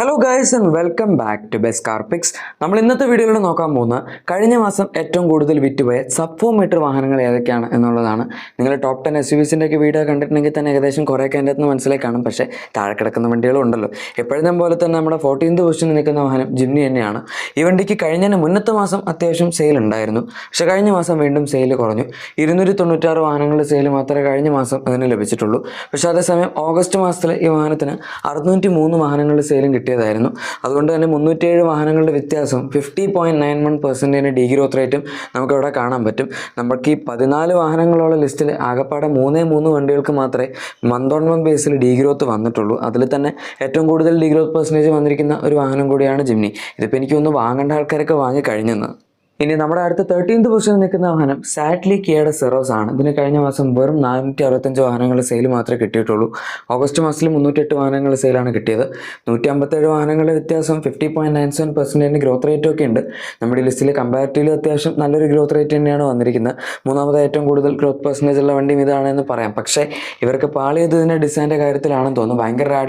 Hello guys and welcome back to best car pics നമ്മൾ ഇന്നത്തെ വീഡിയോയിൽ നോക്കാൻ പോകുന്ന കഴിഞ്ഞ മാസം ഏറ്റവും കൂടുതൽ വിറ്റുപോയ സബ് ഫോർ മീറ്റർ വാഹനങ്ങൾ ഏതൊക്കെയാണ് എന്നുള്ളതാണ്. നിങ്ങൾ ടോപ്പ് ടെൻ എസ് യു വിസിന്റെ ഒക്കെ വീഡിയോ കണ്ടിട്ടുണ്ടെങ്കിൽ തന്നെ ഏകദേശം കുറേയൊക്കെ എന്റെ അകത്ത് മനസ്സിലായി കാണും. പക്ഷേ താഴെ കിടക്കുന്ന വണ്ടികളും ഉണ്ടല്ലോ. എപ്പോഴും പോലെ തന്നെ നമ്മുടെ ഫോർട്ടീൻത് പൊസിഷനിൽ നിൽക്കുന്ന വാഹനം ജിംനി തന്നെയാണ്. ഈ വണ്ടിക്ക് കഴിഞ്ഞ മുന്നത്തെ മാസം അത്യാവശ്യം സെയിൽ ഉണ്ടായിരുന്നു. പക്ഷേ കഴിഞ്ഞ മാസം വീണ്ടും സെയിൽ കുറഞ്ഞു. ഇരുന്നൂറ്റി തൊണ്ണൂറ്റാറ് വാഹനങ്ങളുടെ സെയിൽ മാത്രമേ കഴിഞ്ഞ മാസം അതിന് ലഭിച്ചിട്ടുള്ളൂ. പക്ഷേ അതേസമയം ഓഗസ്റ്റ് മാസത്തിൽ ഈ വാഹനത്തിന് അറുന്നൂറ്റി മൂന്ന് വാഹനങ്ങളുടെ സെയിലും കിട്ടിയതായിരുന്നു. അതുകൊണ്ട് തന്നെ മുന്നൂറ്റിയേഴ് വാഹനങ്ങളുടെ വ്യത്യാസം fifty point nine one percentage the growth റേറ്റും നമുക്കിവിടെ കാണാൻ പറ്റും. നമുക്ക് ഈ പതിനാല് വാഹനങ്ങളുള്ള ലിസ്റ്റിൽ ആകപ്പാടെ മൂന്നേ മൂന്ന് വണ്ടികൾക്ക് മാത്രമേ മന്ത് ഓൺ മന്ത് ബേസിൽ ഡി ഗ്രോത്ത് വന്നിട്ടുള്ളൂ. അതിൽ തന്നെ ഏറ്റവും കൂടുതൽ ഡി ഗ്രോത്ത് പെർസെന്റേജ് വന്നിരിക്കുന്ന ഒരു വാഹനം കൂടിയാണ് ജിംനി ഇതിപ്പോൾ എനിക്ക് ഒന്ന് വാങ്ങേണ്ട ആൾക്കാരൊക്കെ വാങ്ങി കഴിഞ്ഞെന്ന് ഇനി നമ്മുടെ അടുത്ത തേർട്ടീൻത് പൊസിഷനിൽ നിൽക്കുന്ന വാഹനം സാറ്റ്ലി കിയയുടെ സെറോസ് ആണ്. ഇതിന് കഴിഞ്ഞ മാസം വെറും നാനൂറ്റി അറുപത്തഞ്ച് വാഹനങ്ങൾ സെയിൽ മാത്രമേ കിട്ടിയിട്ടുള്ളൂ. ഓഗസ്റ്റ് മാസത്തിൽ മുന്നൂറ്റെട്ട് വാഹനങ്ങൾ സെയിലാണ് കിട്ടിയത്. നൂറ്റി അമ്പത്തേഴ് വാഹനങ്ങളുടെ വ്യത്യാസം ഫിഫ്റ്റി പോയിന്റ് നയൻ സെവൻ പെർസെന്റേജിന്റെ ഗ്രോത്ത് റേറ്റ് ഒക്കെ ഉണ്ട്. നമ്മുടെ ലിസ്റ്റിൽ കമ്പാരിറ്റീവ്ലി അത്യാവശ്യം നല്ലൊരു ഗ്രോത്ത് റേറ്റ് തന്നെയാണ് വന്നിരിക്കുന്നത്. മൂന്നാമത് ഏറ്റവും കൂടുതൽ ഗ്രോത്ത് പെർസെന്റേജ് ഉള്ള വണ്ടിയും ഇതാണെന്ന് പറയാം. പക്ഷേ ഇവർക്ക് പാളിയത് ഇതിന്റെ ഡിസൈന്റെ കാര്യത്തിലാണെന്ന് തോന്നുന്നു. ഭയങ്കര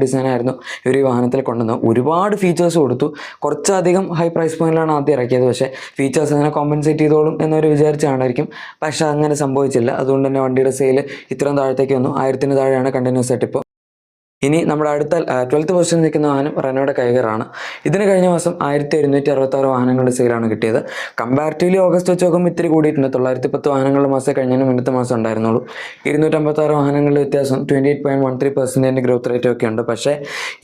ഡിസൈൻ ആയിരുന്നു ഇവർ ഈ വാഹനത്തിൽ കൊണ്ടുവന്നു ഒരുപാട് ഫീച്ചേഴ്സ് കൊടുത്തു. കുറച്ചധികം ഹൈ പ്രൈസ് പോയിന്റിലാണ് ആദ്യം ഇറക്കിയത്. പക്ഷേ ഫീച്ചേഴ്സ് അങ്ങനെ കോമ്പൻസേറ്റ് ചെയ്തോളും എന്നൊരു വിചാരിച്ചാണായിരിക്കും. പക്ഷേ അങ്ങനെ സംഭവിച്ചില്ല. അതുകൊണ്ട് തന്നെ വണ്ടിയുടെ സെയിൽ ഇത്രയും താഴത്തേക്ക് വന്നു. ആയിരത്തിന് താഴെയാണ് കണ്ടിന്യൂസ് ആയിട്ട് ഇപ്പോൾ ഇനി നമ്മുടെ അടുത്ത ട്വൽത്ത് പൊസിഷനിൽ നിൽക്കുന്ന വാഹനം റെനോയുടെ കൈകറാണ്. ഇതിന് കഴിഞ്ഞ മാസം ആയിരത്തി എഴുന്നൂറ്റി അറുപത്താറ് വാഹനങ്ങളുടെ സെയിലാണ് കിട്ടിയത്. കമ്പാരിറ്റീവ്ലി ഓഗസ്റ്റ് വെച്ച് നോക്കുമ്പോൾ ഇത്തിരി കൂടിയിട്ടുണ്ട്. തൊള്ളായിരത്തി പത്ത് വാഹനങ്ങളുടെ മാസം കഴിഞ്ഞതിന് മുന്നത്തെ മാസം ഉണ്ടായിരുന്നുള്ളൂ. ഇരുന്നൂറ്റമ്പത്താറ് വാഹനങ്ങളുടെ വ്യത്യാസം twenty eight point one three പെർസെന്റേജിന്റെ growth rate ഒക്കെ ഉണ്ട്. പക്ഷേ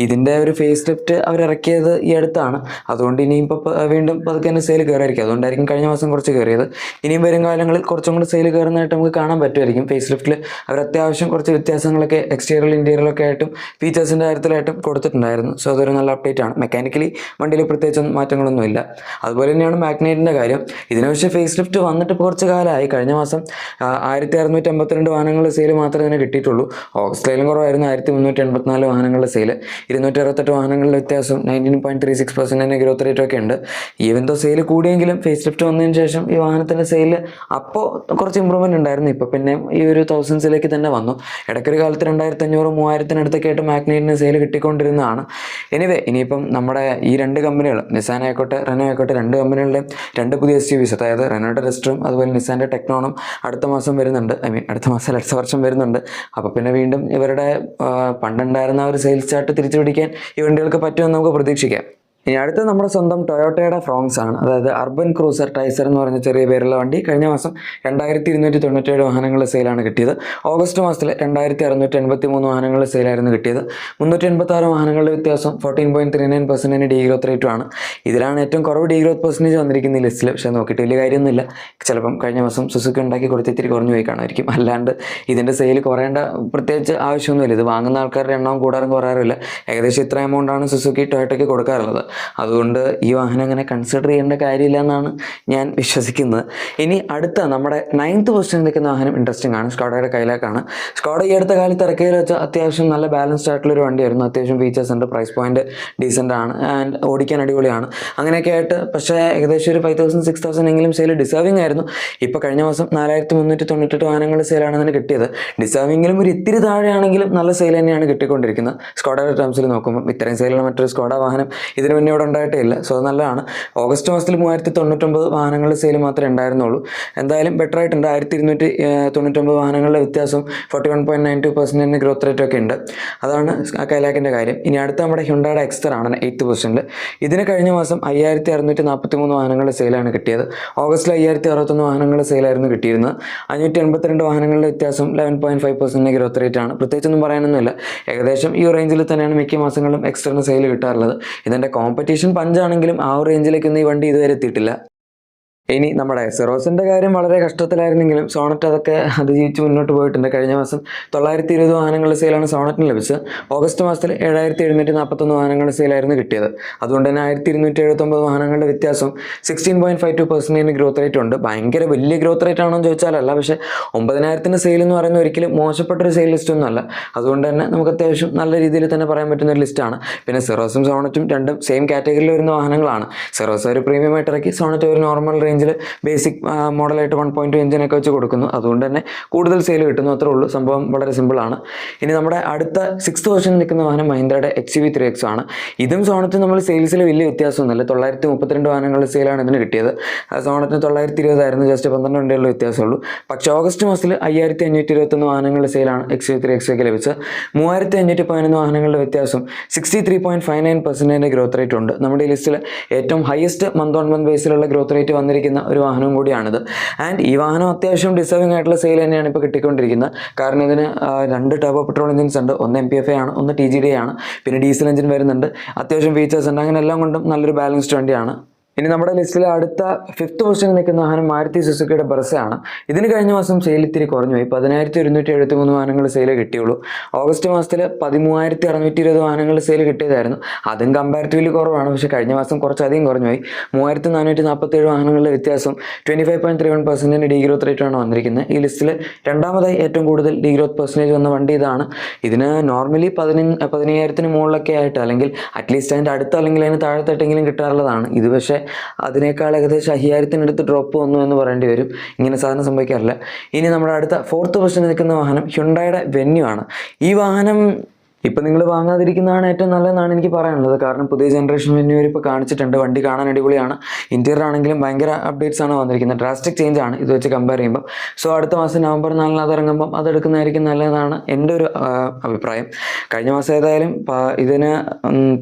ഇതിന്റെ ഒരു ഫേസ് ലിഫ്റ്റ് അവർ ഇറക്കിയത് ഈ അടുത്താണ്. അതുകൊണ്ട് ഇനിയും ഇപ്പോൾ വീണ്ടും പതുക്കെ തന്നെ സെയിൽ കയറായിരിക്കും. അതുകൊണ്ടായിരിക്കും കഴിഞ്ഞ മാസം കുറച്ച് കയറിയത്. ഇനിയും വരും കാലങ്ങളിൽ കുറച്ചും കൂടി സെയിൽ കയറുന്നതായിട്ട് നമുക്ക് കാണാൻ പറ്റുമായിരിക്കും. ഫേസ് ലിഫ്റ്റിൽ അവർ അത്യാവശ്യം കുറച്ച് വ്യത്യാസങ്ങളൊക്കെ എക്സ്റ്റീരിയറിൽ ഇന്റീരിയറിലൊക്കെ ആയിട്ടും ഫീച്ചേഴ്സിന്റെ കാര്യത്തിലായിട്ടും കൊടുത്തിട്ടുണ്ടായിരുന്നു. സോ അതൊരു നല്ല അപ്ഡേറ്റ് ആണ്. മെക്കാനിക്കലി വണ്ടിയിൽ പ്രത്യേകിച്ചൊന്നും മാറ്റങ്ങളൊന്നുമില്ല. അതുപോലെ തന്നെയാണ് മാഗ്നേറ്റിന്റെ കാര്യം. ഇതിനെ പക്ഷേ ഫേസ് ലിഫ്റ്റ് വന്നിട്ട് കുറച്ച് കാലമായി. കഴിഞ്ഞ മാസം ആയിരത്തി അറുന്നൂറ്റി അമ്പത്തിരണ്ട് വാഹനങ്ങളുടെ സെയിൽ മാത്രമേ ഇതിനെ കിട്ടിയിട്ടുള്ളൂ. ഓഗസ്റ്റിലും കുറവായിരുന്നു. ആയിരത്തി മുന്നൂറ്റി എൺപത്തിനാല് വാഹനങ്ങളുടെ സെയിൽ ഇരുന്നൂറ്റി അറുപത്തെട്ട് വാഹനങ്ങളുടെ വ്യത്യാസം നയന്റീൻ പോയിന്റ് ത്രീ സിക്സ് പെർസെന്റിന്റെ ഗ്രോത്ത് റേറ്റ് ഒക്കെ ഉണ്ട്. ഈവൻ ദോ സെയിൽ കൂടിയെങ്കിലും ഫേസ് ലിഫ്റ്റ് വന്നതിന് ശേഷം ഈ വാഹനത്തിന്റെ സെയിൽ അപ്പോൾ കുറച്ച് ഇമ്പ്രൂവ്മെന്റ് ഉണ്ടായിരുന്നു. ഇപ്പോൾ പിന്നെ ഈ ഒരു തൗസൻഡ്സിലേക്ക് തന്നെ വന്നു. ഇടയ്ക്കൊരു കാലത്ത് രണ്ടായിരത്തി അഞ്ഞൂറ് മൂവായിരത്തിനടുത്തൊക്കെ ആയിട്ട് മാഗ്നേറ്റിന് സെയിൽ കിട്ടിക്കൊണ്ടിരുന്നതാണ്. എനിവേ ഇനിയിപ്പം നമ്മുടെ ഈ രണ്ട് കമ്പനികൾ നിസാൻ ആയിക്കോട്ടെ റെനോ ആയിക്കോട്ടെ രണ്ട് കമ്പനികളുടെ രണ്ട് പുതിയ എസ് യു വിസ് അതായത് റെനോയുടെ റെസ്റ്ററും അതുപോലെ നിസാന്റെ ടെക്നോണും അടുത്ത മാസം വരുന്നുണ്ട്. ഐ മീൻ അടുത്ത മാസം അടുത്ത വർഷം വരുന്നുണ്ട്. അപ്പോൾ പിന്നെ വീണ്ടും ഇവരുടെ പണ്ടുണ്ടായിരുന്ന ആ ഒരു സെയിൽസ് ചാർട്ട് തിരിച്ചു പിടിക്കാൻ ഈ വണ്ടികൾക്ക് പറ്റുമെന്ന് നമുക്ക് പ്രതീക്ഷിക്കാം. ഇനി അടുത്ത നമ്മുടെ സ്വന്തം ടൊയോട്ടയുടെ ഫ്രോങ്സ് ആണ്. അതായത് അർബൻ ക്രൂസർ ടൈസർ എന്ന് പറഞ്ഞ ചെറിയ പേരുള്ള വണ്ടി കഴിഞ്ഞ മാസം രണ്ടായിരത്തി ഇരുന്നൂറ്റി തൊണ്ണൂറ്റേഴ് വാഹനങ്ങളുടെ സെയിലാണ് കിട്ടിയത്. ഓഗസ്റ്റ് മാസത്തിൽ രണ്ടായിരത്തി അറുന്നൂറ്റി എൺപത്തി മൂന്ന് വാഹനങ്ങളുടെ സെയിലായിരുന്നു കിട്ടിയത്. മുന്നൂറ്റി എൺപത്തി ആറ് വാഹനങ്ങളുടെ വ്യത്യാസം ഫോർട്ടീൻ പോയിന്റ് ത്രീ നയൻ പെർസെന്റിന് ഡി ഗ്രോത്ത് റേറ്റും ആണ്. ഇതിലാണ് ഏറ്റവും കുറവ് ഡി ഗ്രോത്ത് പെർസെന്റേജ് വന്നിരിക്കുന്ന ലിസ്റ്റിൽ പക്ഷേ നോക്കിയിട്ട് വലിയ കാര്യമൊന്നുമില്ല. ചിലപ്പം കഴിഞ്ഞ മാസം സുസുക്കി ഉണ്ടാക്കി കൊടുത്ത് ഇത്തിരി കുറഞ്ഞു പോയി കാണുമായിരിക്കും. അല്ലാണ്ട് ഇതിന്റെ സെയിൽ കുറയേണ്ട പ്രത്യേകിച്ച് ആവശ്യമൊന്നുമില്ല. ഇത് വാങ്ങുന്ന ആൾക്കാരുടെ എണ്ണവും കൂടാറും കുറയാറില്ല ഏകദേശം ഇത്ര എമൗണ്ടാണ് സുസുക്കി ടൊയോട്ടയ്ക്ക് കൊടുക്കാറുള്ളത്. അതുകൊണ്ട് ഈ വാഹനം അങ്ങനെ കൺസിഡർ ചെയ്യേണ്ട കാര്യമില്ല എന്നാണ് ഞാൻ വിശ്വസിക്കുന്നത്. ഇനി അടുത്ത നമ്മുടെ നയൻത്ത് പൊസിഷനിൽ നിൽക്കുന്ന വാഹനം ഇൻട്രസ്റ്റിംഗ് ആണ്. സ്കോഡയുടെ കയ്യിലേക്കാണ്. സ്കോഡ ഈ അടുത്ത കാലത്ത് ഇറക്കിയതിൽ വെച്ച് അത്യാവശ്യം നല്ല ബാലൻസ്ഡ് ആയിട്ടുള്ള ഒരു വണ്ടിയായിരുന്നു. അത്യാവശ്യം ഫീച്ചേഴ്സ് ഉണ്ട്. പ്രൈസ് പോയിന്റ് ഡീസന്റ് ആണ്. ആൻഡ് ഓടിക്കാൻ അടിപൊളിയാണ്. അങ്ങനെയൊക്കെ ആയിട്ട് പക്ഷേ ഏകദേശം ഒരു ഫൈവ് തൗസൻഡ് സിക്സ് തൗസൻഡ് എങ്കിലും സെയിൽ ഡിസേർവിംഗ് ആയിരുന്നു. ഇപ്പോൾ കഴിഞ്ഞ മാസം നാലായിരത്തി മുന്നൂറ്റി തൊണ്ണൂറ്റെട്ട് വാഹനങ്ങളുടെ സെയിലാണ് അതിന് കിട്ടിയത് ഡിസേർവിംഗിലും ഒരു ഇത്തിരി താഴെയാണെങ്കിലും നല്ല സെയിൽ തന്നെയാണ് കിട്ടിക്കൊണ്ടിരിക്കുന്നത്. സ്കോഡയുടെ ടേംസിൽ നോക്കുമ്പോൾ ഇത്രയും സെയിലുള്ള മറ്റൊരു സ്കോഡ വാഹനം ഇതിന് മുന്നേ ഇവിടെ ഉണ്ടായിട്ടേ ഇല്ല. സോ അത് നല്ലതാണ്. ഓഗസ്റ്റ് മാസത്തിൽ മൂവായിരത്തി തൊണ്ണൂറ്റൊമ്പത് വാഹനങ്ങളുടെ സെയിൽ മാത്രമേ ഉണ്ടായിരുന്നുള്ളൂ. എന്തായാലും ബെറ്റർ ആയിട്ടുണ്ട്. ആയിരത്തി ഇരുന്നൂറ്റി തൊണ്ണൂറ്റൊമ്പത് വാഹനങ്ങളുടെ വ്യത്യാസം forty one point nine two പെർസെന്റിന്റെ growth rate ഒക്കെ ഉണ്ട്. അതാണ് കൈലാക്കിന്റെ കാര്യം. ഇനി അടുത്ത നമ്മുടെ ഹ്യുണ്ടായുടെ എക്സ്റ്റർ ആണ് എയ്ത്ത് പൊസിഷനിൽ ഇതിന് കഴിഞ്ഞ മാസം അയ്യായിരത്തി അറുന്നൂറ്റി നാൽപ്പത്തി മൂന്ന് വാഹനങ്ങളുടെ സെയിലാണ് കിട്ടിയത്. ഓഗസ്റ്റിൽ അയ്യായിരത്തി അറുപത്തൊന്ന് വാഹനങ്ങളുടെ സെയിലായിരുന്നു കിട്ടിയിരുന്നത്. അഞ്ഞൂറ്റി എൺപത്തിരണ്ട് വാഹനങ്ങളുടെ വ്യത്യാസം ലെവൻ പോയിന്റ് ഫൈവ് പെർസെന്റിന്റെ ഗ്രോത്ത് റേറ്റ് ആണ്. പ്രത്യേകിച്ചൊന്നും പറയാനൊന്നുമില്ല. ഏകദേശം ഈ റേഞ്ചിൽ തന്നെയാണ് മിക്ക മാസങ്ങളിലും എക്സ്റ്ററിന് സെയിൽ കിട്ടാറുള്ളത്. ഇതിന്റെ കോമ്പറ്റീഷൻ പഞ്ചാണെങ്കിലും ആ ഒരു റേഞ്ചിലേക്കൊന്നും ഈ വണ്ടി ഇതുവരെ എത്തിയിട്ടില്ല. ഇനി നമ്മുടെ സെറോസിന്റെ കാര്യം വളരെ കഷ്ടത്തിലായിരുന്നെങ്കിലും സോണറ്റ് അതൊക്കെ അതിജീവിച്ച് മുന്നോട്ട് പോയിട്ടുണ്ട്. കഴിഞ്ഞ മാസം തൊള്ളായിരത്തി ഇരുപത് വാഹനങ്ങളുടെ സെയിലാണ് സോണറ്റിന് ലഭിച്ചത്. ഓഗസ്റ്റ് മാസത്തിൽ ഏഴായിരത്തി എഴുന്നൂറ്റി നാൽപ്പത്തൊന്ന് വാഹനങ്ങളുടെ സെയിലായിരുന്നു കിട്ടിയത്. അതുകൊണ്ട് തന്നെ ആയിരത്തി ഇരുന്നൂറ്റി എഴുപത്തൊമ്പത് വാഹനങ്ങളുടെ വ്യത്യാസം സിക്സ്റ്റീൻ പോയിന്റ് ഫൈവ് ടു പെർസെന്റിന് ഗ്രോത്ത് റേറ്റ് ഉണ്ട്. ഭയങ്കര വലിയ ഗ്രോത്ത് റേറ്റ് ആണോ എന്ന് ചോദിച്ചാലല്ല. പക്ഷേ ഒമ്പതിനായിരത്തിന്റെ സെയിൽ എന്ന് പറയുന്നത് ഒരിക്കലും മോശപ്പെട്ടൊരു സെയിൽ ലിസ്റ്റ് ഒന്നും അല്ല. അതുകൊണ്ട് തന്നെ നമുക്ക് അത്യാവശ്യം നല്ല രീതിയിൽ തന്നെ പറയാൻ പറ്റുന്ന ഒരു ലിസ്റ്റാണ് പിന്നെ സെറോസും സോണറ്റും രണ്ടും സെയിം കാറ്റഗറിയിൽ വരുന്ന വാഹനങ്ങളാണ്. സെറോസ് ഒരു പ്രീമിയം ആയിട്ട് ഇറക്കി സോണറ്റ് ഒരു നോർമൽ റേഞ്ച് റേഞ്ചിൽ ബേസിക് മോഡലായിട്ട് വൺ പോയിന്റ് എഞ്ചിനൊക്കെ വെച്ച് കൊടുക്കുന്നു. അതുകൊണ്ട് തന്നെ കൂടുതൽ സെയിൽ കിട്ടുന്നു. അത്രേ ഉള്ളൂ. സംഭവം വളരെ സിമ്പിളാണ് ഇനി നമ്മുടെ അടുത്ത സിക്സ് വേർഷൻ നിൽക്കുന്ന വാഹനം മഹീന്ദ്രയുടെ എക്സ് വി ത്രീ എക്സ് ആണ്. ഇതും സോണത്തിന് നമ്മൾ സെയിൽസിൽ വലിയ വ്യത്യാസമൊന്നുമില്ല. തൊള്ളായിരത്തി മുപ്പത്തിരണ്ട് വാഹനങ്ങളുടെ സെയിലാണ് ഇതിന് കിട്ടിയത്. സോണത്തിന് തൊള്ളായിരത്തി ഇരുപതായിരുന്നു ജസ്റ്റ് പന്ത്രണ്ട് വണ്ടിയുള്ള വ്യത്യാസമുള്ളൂ. പക്ഷേ ഓഗസ്റ്റ് മാസത്തിൽ അയ്യായിരത്തി അഞ്ഞൂറ്റി ഇരുപത്തൊന്ന് വാഹനങ്ങളുടെ സെയിലാണ് എക്സ് വി ത്രീ എക്സ് ഒക്കെ ലഭിച്ചത്. മൂവായിരത്തി അഞ്ഞൂറ്റി പതിനൊന്ന് വാഹനങ്ങളുടെ വ്യത്യാസം sixty three point five nine percentage growth rate ഉണ്ട്. നമ്മുടെ ഈ ലിസ്റ്റിൽ ഏറ്റവും ഹയസ്റ്റ് മന്ത് ഓൺ മന്ത് ബേസിലുള്ള ഗ്രോത്ത് റേറ്റ് വന്നിരിക്കുന്ന ഒരു വാഹനവും കൂടിയാണിത്. ആൻഡ് ഈ വാഹനം അത്യാവശ്യം ഡിസേർവിംഗ് ആയിട്ടുള്ള സെയിൽ തന്നെയാണ് ഇപ്പോൾ കിട്ടിക്കൊണ്ടിരിക്കുന്നത്. കാരണം ഇതിന് രണ്ട് ടർബോ പെട്രോൾ എഞ്ചിൻസ് ഉണ്ട്. ഒന്ന് എം പി എഫ് ആണ് ഒന്ന് ടി ജി ഡി ആണ്. പിന്നെ ഡീസൽ എഞ്ചിൻ വരുന്നുണ്ട്. അത്യാവശ്യം ഫീച്ചേഴ്സ് ഉണ്ട്. അങ്ങനെ എല്ലാം കൊണ്ടും നല്ലൊരു ബാലൻസ്ഡ് വണ്ടിയാണ്. ഇനി നമ്മുടെ ലിസ്റ്റിലെ അടുത്ത ഫിഫ്ത്ത് പൊസിഷനിൽ നിൽക്കുന്ന വാഹനം മാരുതി സുസുക്കിയുടെ ബർസയാണ്. ഇതിന് കഴിഞ്ഞ മാസം സെയിൽ ഇത്തിരി കുറഞ്ഞു. പോയി പതിനായിരത്തി ഒരുന്നൂറ്റി എഴുപത്തി മൂന്ന് വാഹനങ്ങൾ സെയിൽ കിട്ടിയുള്ളൂ. ഓഗസ്റ്റ് മാസത്തിൽ പതിമൂവായിരത്തി അറുന്നൂറ്റി ഇരുപത് വാഹനങ്ങൾ സെയിൽ കിട്ടിയതായിരുന്നു. അതും കമ്പാരിറ്റീവ്ലി കുറവാണ്. പക്ഷേ കഴിഞ്ഞ മാസം കുറച്ചധികം കുറഞ്ഞു പോയി മൂവായിരത്തി നാനൂറ്റി നാൽപ്പത്തി ഏഴ് വാഹനങ്ങളുടെ വ്യത്യാസം twenty five point three one പെർസെന്റിന്റെ the growth റേറ്റാണ് വന്നിരിക്കുന്നത്. ഈ ലിസ്റ്റിൽ രണ്ടാമതായി ഏറ്റവും കൂടുതൽ ഡി ഗ്രോത്ത് പെർസെന്റേജ് വന്ന വണ്ടി ഇതാണ്. ഇതിന് നോർമലി പതിനഞ്ച് പതിനയ്യായിരത്തിന് മുകളിലൊക്കെ ആയിട്ട് അല്ലെങ്കിൽ അറ്റ്ലീസ്റ്റ് അതിന്റെ അടുത്ത് അല്ലെങ്കിൽ അതിന് താഴത്തെട്ടെങ്കിലും കിട്ടാറുള്ളതാണ്. ഇത് പക്ഷേ അതിനേക്കാൾ ഏകദേശം അയ്യായിരത്തിനടുത്ത് ഡ്രോപ്പ് വന്നു എന്ന് പറയേണ്ടി വരും. ഇങ്ങനെ സാധനം സംഭവിക്കാറില്ല. ഇനി നമ്മുടെ അടുത്ത ഫോർത്ത് പൊസിഷനിൽ നിൽക്കുന്ന വാഹനം ഹ്യുണ്ടായുടെ വെന്യൂ ആണ്. ഈ വാഹനം ഇപ്പം നിങ്ങൾ വാങ്ങാതിരിക്കുന്നതാണ് ഏറ്റവും നല്ലതെന്നാണ് എനിക്ക് പറയാനുള്ളത്. കാരണം പുതിയ ജനറേഷൻ വെന്യൂ ഇപ്പോൾ കാണിച്ചിട്ടുണ്ട്. വണ്ടി കാണാൻ അടിപൊളിയാണ്. ഇന്റീരിയർ ആണെങ്കിലും ഭയങ്കര അപ്ഡേറ്റ്സ് ആണ് വന്നിരിക്കുന്നത്. ഡ്രാസ്റ്റിക് ചേഞ്ച് ആണ് ഇത് വെച്ച് കമ്പയർ ചെയ്യുമ്പോൾ സോ അടുത്ത മാസം നവംബർ നാലിന് അത് ഇറങ്ങുമ്പം അതെടുക്കുന്നതായിരിക്കും നല്ലതാണ് എന്റെ ഒരു അഭിപ്രായം. കഴിഞ്ഞ മാസം ഏതായാലും ഇതിന്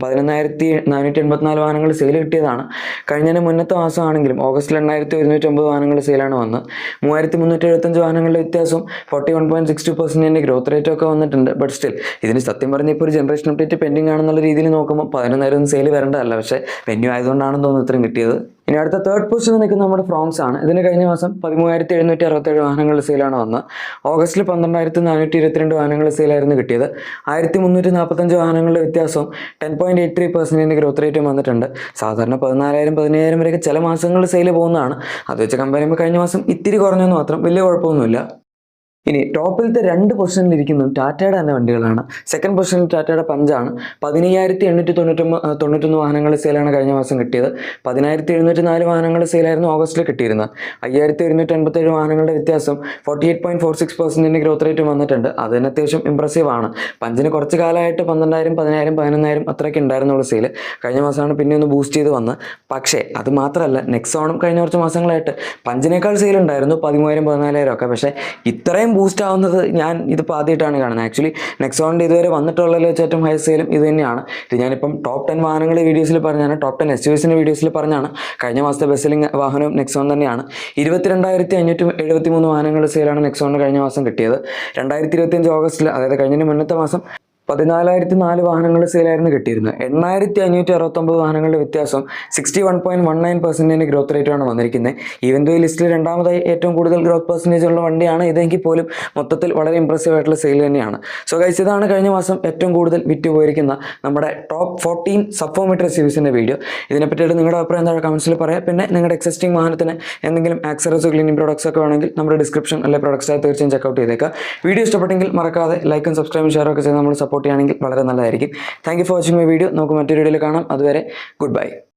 പതിനൊന്നായിരത്തി നാനൂറ്റി എൺപത്തിനാല് വാഹനങ്ങൾ സെയിൽ കിട്ടിയതാണ്. കഴിഞ്ഞതിന് മുന്നത്തെ മാസമാണെങ്കിലും ഓഗസ്റ്റിൽ എണ്ണായിരത്തി ഒരുന്നൂറ്റമ്പത് വാഹനങ്ങൾ സെയിലാണ് വന്നത്. മൂവായിരത്തി മുന്നൂറ്റി എഴുപത്തഞ്ച് വാഹനങ്ങളുടെ വ്യത്യാസം forty one point six two പെർസെന്റിന്റെ growth റേറ്റൊക്കെ വന്നിട്ടുണ്ട്. ബട്ട് സ്റ്റിൽ ഇതിന് സത്യം പറഞ്ഞ ഇപ്പോൾ ഒരു ജനറേഷൻ അപ്ഡേറ്റ് പെൻഡിങ് ആണെന്നുള്ള രീതിയിൽ നോക്കുമ്പോൾ പതിനൊന്നായിരം സെയിൽ വരേണ്ടതല്ല. പക്ഷേ വെന്യൂ ആയതുകൊണ്ടാണെന്ന് തോന്നുന്നു ഇത്രയും കിട്ടിയത്. ഇനി അടുത്ത തേർഡ് പൊസിഷനിൽ നിൽക്കുന്ന നമ്മുടെ ഫ്രോങ്സ് ആണ്. ഇതിന് കഴിഞ്ഞ മാസം പതിമൂവായിരത്തി എഴുന്നൂറ്റി അറുപത്തേഴ് വാഹനങ്ങളുടെ സെയിലാണ് വന്നത്. ഓഗസ്റ്റിൽ പന്ത്രണ്ടായിരത്തി നാനൂറ്റി ഇരുപത്തിരണ്ട് വാഹനങ്ങളുടെ സെയിലായിരുന്നു കിട്ടിയത്. ആയിരത്തി മുന്നൂറ്റി നാൽപ്പത്തഞ്ച് വാഹനങ്ങളുടെ വ്യത്യാസവും ടെൻ പോയിന്റ് എയ്റ്റ് ത്രീ പെർസെന്റിന്റെ ഗ്രോത്ത് റേറ്റും വന്നിട്ടുണ്ട്. സാധാരണ പതിനാലായിരം പതിനയ്യായിരം വരെയൊക്കെ ചില മാസങ്ങളിൽ സെയിൽ പോകുന്നതാണ്. അത് വെച്ച് കമ്പയർ ചെയ്യുമ്പോൾ കഴിഞ്ഞ മാസം ഇത്തിരി കുറഞ്ഞെന്ന് മാത്രം വലിയ കുഴപ്പമൊന്നുമില്ല. ഇനി ടോപ്പിലത്തെ രണ്ട് പൊസിഷനിൽ ഇരിക്കുന്നതും ടാറ്റയുടെ തന്നെ വണ്ടികളാണ്. സെക്കൻഡ് പൊസിഷനിൽ ടാറ്റയുടെ പഞ്ചാണ്. പതിനയ്യായിരത്തി എണ്ണൂറ്റി തൊണ്ണൂറ്റൊമ്പത് ആ, തൊണ്ണൂറ്റൊന്ന് വാഹനങ്ങൾ സെയിലാണ് കഴിഞ്ഞ മാസം കിട്ടിയത്. പതിനായിരത്തി എഴുന്നൂറ്റി നാല് വാഹനങ്ങൾ സെയിലായിരുന്നു ഓഗസ്റ്റിൽ കിട്ടിയിരുന്നത്. അയ്യായിരത്തി ഒരുന്നൂറ്റി എൺപത്തേഴ് വാഹനങ്ങളുടെ വ്യത്യാസം forty eight point four six പെർസെന്റിന്റെ growth rate വന്നിട്ടുണ്ട്. അത് തന്നെ അത്യാവശ്യം ഇമ്പ്രസീവ് ആണ്. പഞ്ചിന് കുറച്ച് കാലമായിട്ട് പന്ത്രണ്ടായിരം പതിനായിരം പതിനൊന്നായിരം അത്രയൊക്കെ ഉണ്ടായിരുന്നുള്ളൂ സെയിൽ കഴിഞ്ഞ മാസമാണ് പിന്നെ ഒന്ന് ബൂസ്റ്റ് ചെയ്ത് വന്ന് പക്ഷേ അത് മാത്രമല്ല നെക്സോണും കഴിഞ്ഞ കുറച്ച് മാസങ്ങളായിട്ട് പഞ്ചിനേക്കാൾ സെയിൽ ഉണ്ടായിരുന്നു പതിമൂവായിരം പതിനാലായിരം ഒക്കെ. പക്ഷേ ഇത്രയും ബൂസ്റ്റ് ആവുന്നത് ഞാൻ ഇതിപ്പോൾ ആദ്യമായിട്ടാണ് കാണുന്നത്. ആക്ച്വലി നെക്സോണിന്റെ ഇതുവരെ വന്നിട്ടുള്ളതിൽ വെച്ച് ഏറ്റവും ഹൈ സെയിലും ഇത് തന്നെയാണ്. ഇത് ഞാനിപ്പം ടോപ്പ് ടെൻ വാഹനങ്ങളുടെ വീഡിയോസിൽ പറഞ്ഞാണ് ടോപ്പ് ടെൻ എസ് യു എസിന്റെ വീഡിയോസിൽ പറഞ്ഞാണ്. കഴിഞ്ഞ മാസത്തെ ബെസ്റ്റ് സെല്ലിംഗ് വാഹനവും നെക്സോൺ തന്നെയാണ്. ഇരുപത്തിരണ്ടായിരത്തി അഞ്ഞൂറ്റി എഴുപത്തി മൂന്ന് വാഹനങ്ങളുടെ സെയിലാണ് നെക്സോണിന് കഴിഞ്ഞ മാസം കിട്ടിയത്. രണ്ടായിരത്തി ഇരുപത്തിയഞ്ച് ഓഗസ്റ്റിൽ അതായത് കഴിഞ്ഞതിന് മുന്നത്തെ മാസം പതിനാലായിരത്തി നാല് വാഹനങ്ങളുടെ സെയിലായിരുന്നു കിട്ടിയിരുന്നത്. എണ്ണായിരത്തി അഞ്ഞൂറ്റി അറുപത്തൊമ്പത് വാഹനങ്ങളുടെ വ്യത്യാസം sixty one point one nine percentage growth റേറ്റാണ് വന്നിരിക്കുന്നത് ഈവൻ ഈ ലിസ്റ്റിൽ രണ്ടാമതായി ഏറ്റവും കൂടുതൽ ഗ്രോത്ത് പെർസെന്റേജ് ഉള്ള വണ്ടിയാണ് ഇതെങ്കിൽ പോലും മൊത്തത്തിൽ വളരെ ഇമ്പ്രസീവ് ആയിട്ടുള്ള സെയിൽ തന്നെയാണ്. സോ ഗൈസ് ഇതാണ് കഴിഞ്ഞ മാസം ഏറ്റവും കൂടുതൽ വിറ്റ് പോയിരിക്കുന്ന നമ്മുടെ ടോപ്പ് ഫോർട്ടീൻ സബ്ഫോമീറ്റർ സീരീസിന്റെ വീഡിയോ ഇതിനെപ്പറ്റിയിട്ട് നിങ്ങളുടെ അഭിപ്രായം എന്താ കമൻസിൽ പറയാം. പിന്നെ നിങ്ങളുടെ എക്സിസ്റ്റിംഗ് വാഹനത്തിന് എന്തെങ്കിലും ആക്സറീസോ ക്ലീനിങ് പ്രോഡക്ട്സ് ഒക്കെ വേണമെങ്കിൽ നമ്മുടെ ഡിസ്ക്രിപ്ഷൻ അല്ലെങ്കിൽ പ്രോഡക്ട്സ് തീർച്ചയായും ചെക്ക്ഔട്ട് ചെയ്തേക്കുക വീഡിയോ ഇഷ്ടപ്പെട്ടെങ്കിൽ മറക്കാതെ ലൈക്കും സബ്സ്ക്രൈബും ഷെയർ ഒക്കെ ചെയ്ത് നമ്മൾ സപ്പോർട്ട് ചെയ്യുകയാണെങ്കിൽ വളരെ നല്ലതായിരിക്കും. Thank for watching my video നമുക്ക് മറ്റൊരു വീഡിയോയിൽ കാണാം. അതുവരെ ഗുഡ് ബൈ